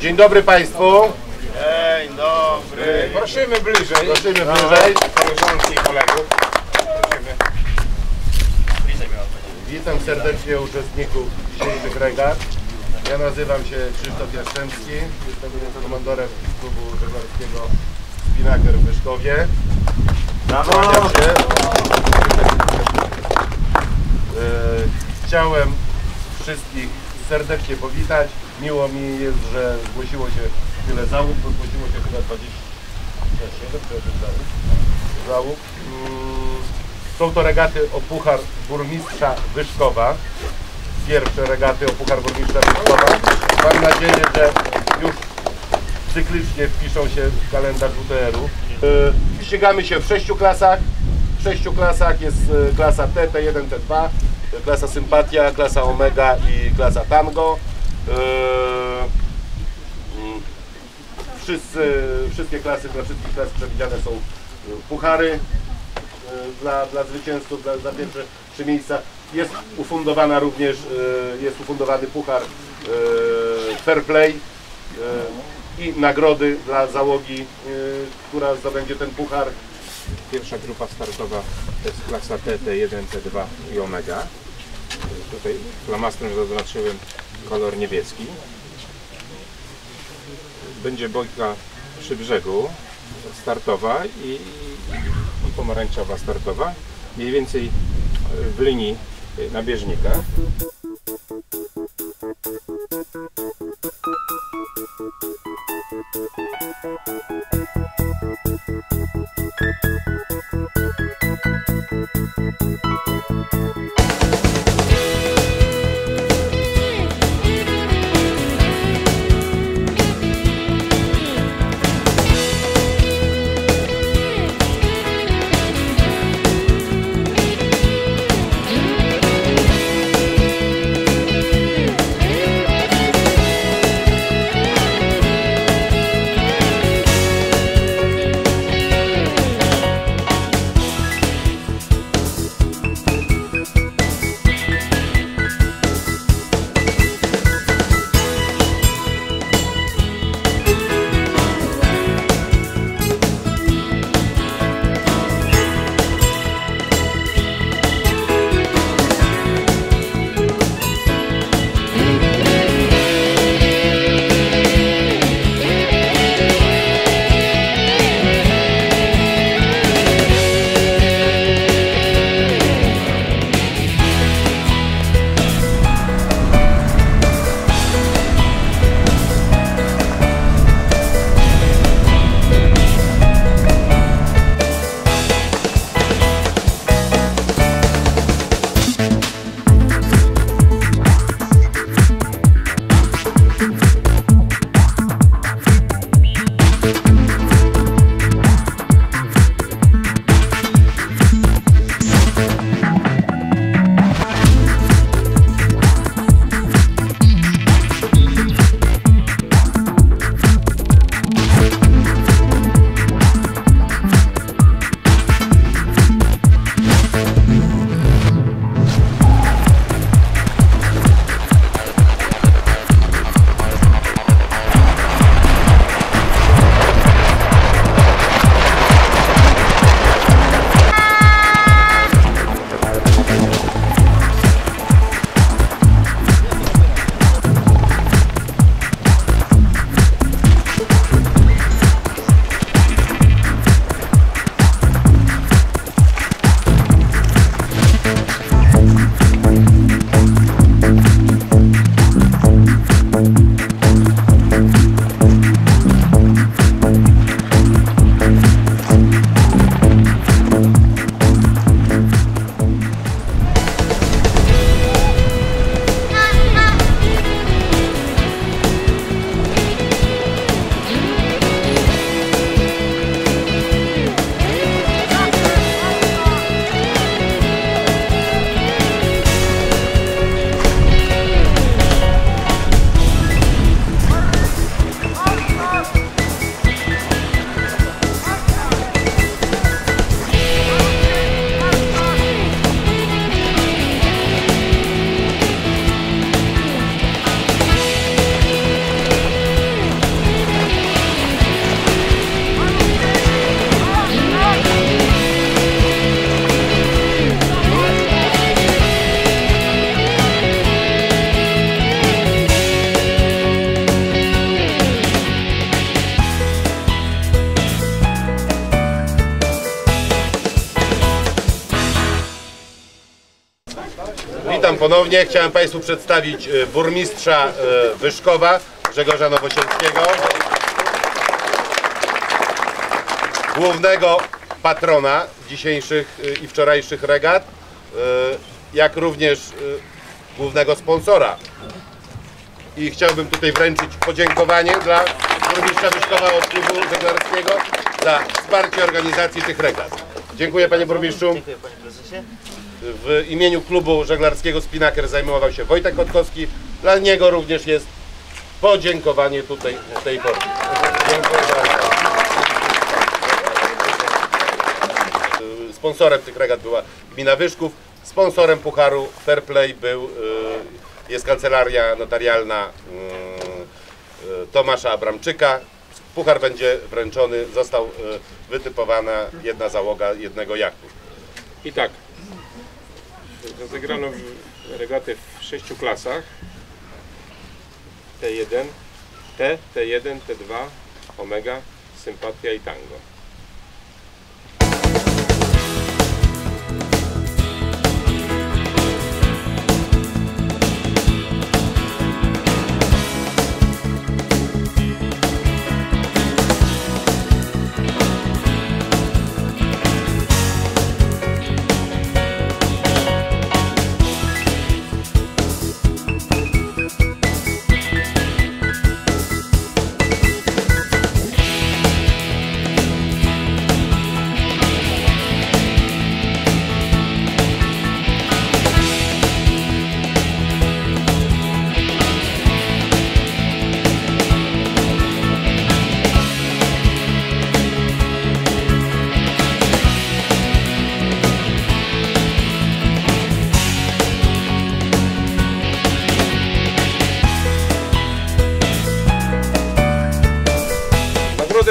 Dzień dobry Państwu. Dzień dobry. Prosimy bliżej. Prosimy bliżej. Koleżanki i kolegów. Witam serdecznie uczestników dzisiejszych regat. Ja nazywam się Krzysztof Jastrzębski. Jestem komandorem klubu żeglarskiego Spinaker w Wyszkowie. Kłaniam się. E, Chciałem wszystkich serdecznie powitać. Miło mi jest, że zgłosiło się tyle załóg, bo zgłosiło się chyba 27 czy 8 załóg. Są to regaty o Puchar Burmistrza Wyszkowa. Pierwsze regaty o Puchar Burmistrza Wyszkowa. Mam nadzieję, że już cyklicznie wpiszą się w kalendarz WTR-u. Yy, Ścigamy się w sześciu klasach. W sześciu klasach jest y, klasa T, T1, T2, y, klasa Sympatia, klasa Omega i klasa Tango. Yy, mm, Wszyscy, wszystkie klasy, dla wszystkich klas przewidziane są y, puchary y, dla, dla zwycięzców, dla, za pierwsze trzy miejsca. Jest ufundowana również, y, jest ufundowany puchar y, Fair Play y, i nagrody dla załogi, która zdobędzie ten puchar. Pierwsza grupa startowa to jest klasa T, T1, T2 i Omega. Tutaj flamastrem zaznaczyłem kolor niebieski. Będzie bojka przy brzegu startowa i, pomarańczowa startowa. Mniej więcej w linii nabieżnika. Witam ponownie. Chciałem Państwu przedstawić e, burmistrza e, Wyszkowa, Grzegorza Nowosielskiego. Głównego patrona dzisiejszych e, i wczorajszych regat, jak również głównego sponsora. I chciałbym tutaj wręczyć podziękowanie dla burmistrza Wyszkowa od klubu żeglarskiego za wsparcie organizacji tych regat. Dziękuję Panie Burmistrzu. Dziękuję panie prezesie. W imieniu klubu żeglarskiego Spinaker zajmował się Wojtek Kotkowski. Dla niego również jest podziękowanie tutaj w tej formie. Dziękuję bardzo. Sponsorem tych regat była gmina Wyszków. Sponsorem Pucharu Fair Play był, y, jest kancelaria notarialna y, y, Tomasza Abramczyka. Puchar będzie wręczony, został wytypowana jedna załoga jednego jachtu. I tak, rozegrano regaty w sześciu klasach. T1, T, T1, T2, Omega, Sympatia i Tango.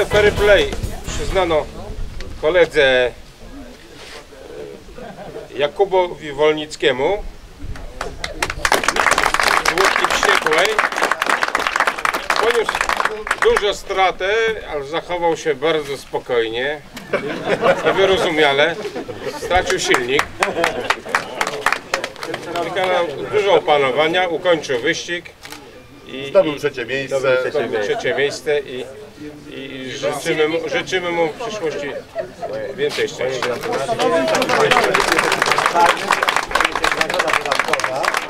Nagrodę Fair Play przyznano koledze e, Jakubowi Wolnickiemu z Łódki Wściekłej. Poniósł dużą stratę, ale zachował się bardzo spokojnie i wyrozumiale. Stracił silnik. Wykazał dużo opanowania, ukończył wyścig. I, Zdobył trzecie miejsce. Zdobył trzecie miejsce i, i życzymy mu, życzymy mu w przyszłości więcej szczęścia. Nagroda podatkowa.